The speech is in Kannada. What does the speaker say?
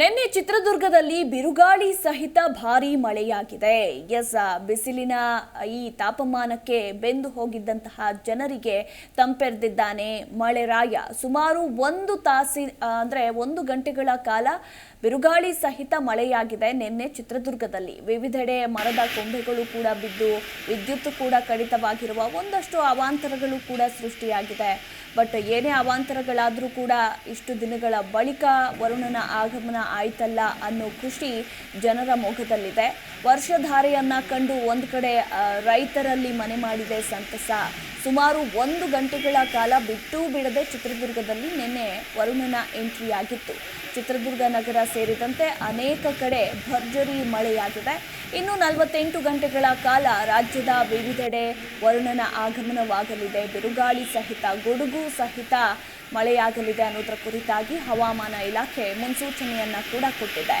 ನಿನ್ನೆ ಚಿತ್ರದುರ್ಗದಲ್ಲಿ ಬಿರುಗಾಳಿ ಸಹಿತ ಭಾರಿ ಮಳೆಯಾಗಿದೆ. ಎಸ್ ಬಿಸಿಲಿನ ಈ ತಾಪಮಾನಕ್ಕೆ ಬೆಂದು ಹೋಗಿದ್ದಂತಹ ಜನರಿಗೆ ತಂಪೆರೆದಿದ್ದಾನೆ ಮಳೆರಾಯ ಸುಮಾರು ಒಂದು ತಾಸಿ ಅಂದರೆ ಒಂದು ಗಂಟೆಗಳ ಕಾಲ ಬಿರುಗಾಳಿ ಸಹಿತ ಮಳೆಯಾಗಿದೆ ನಿನ್ನೆ ಚಿತ್ರದುರ್ಗದಲ್ಲಿ. ವಿವಿಧೆಡೆ ಮರದ ಕೊಂಬೆಗಳು ಕೂಡ ಬಿದ್ದು, ವಿದ್ಯುತ್ ಕೂಡ ಕಡಿತವಾಗಿರುವ ಒಂದಷ್ಟು ಅವಾಂತರಗಳು ಕೂಡ ಸೃಷ್ಟಿಯಾಗಿದೆ. ಬಟ್ ಏನೇ ಅವಾಂತರಗಳಾದರೂ ಕೂಡ ಇಷ್ಟು ದಿನಗಳ ಬಳಿಕ ವರುಣನ ಆಗಮನ ಆಯ್ತಲ್ಲ ಅನ್ನೋ ಖುಷಿ ಜನರ ಮುಖದಲ್ಲಿದೆ. ವರ್ಷಧಾರೆಯನ್ನ ಕಂಡು ಒಂದು ಕಡೆ ರೈತರಲ್ಲಿ ಮನೆ ಮಾಡಿದೆ ಸಂತಸ. ಸುಮಾರು ಒಂದು ಗಂಟೆಗಳ ಕಾಲ ಬಿಟ್ಟು ಬಿಡದೆ ಚಿತ್ರದುರ್ಗದಲ್ಲಿ ನಿನ್ನೆ ವರುಣನ ಎಂಟ್ರಿ ಆಗಿತ್ತು. ಚಿತ್ರದುರ್ಗ ನಗರ ಸೇರಿದಂತೆ ಅನೇಕ ಕಡೆ ಭರ್ಜರಿ ಮಳೆಯಾಗಿದೆ. ಇನ್ನು ನಲವತ್ತೆಂಟು ಗಂಟೆಗಳ ಕಾಲ ರಾಜ್ಯದ ವಿವಿಧೆಡೆ ವರುಣನ ಆಗಮನವಾಗಲಿದೆ. ಬಿರುಗಾಳಿ ಸಹಿತ, ಗುಡುಗು ಸಹಿತ ಮಳೆಯಾಗಲಿದೆ ಅನ್ನೋದರ ಕುರಿತಾಗಿ ಹವಾಮಾನ ಇಲಾಖೆ ಮುನ್ಸೂಚನೆಯನ್ನು ಕೂಡ ಕೊಟ್ಟಿದೆ.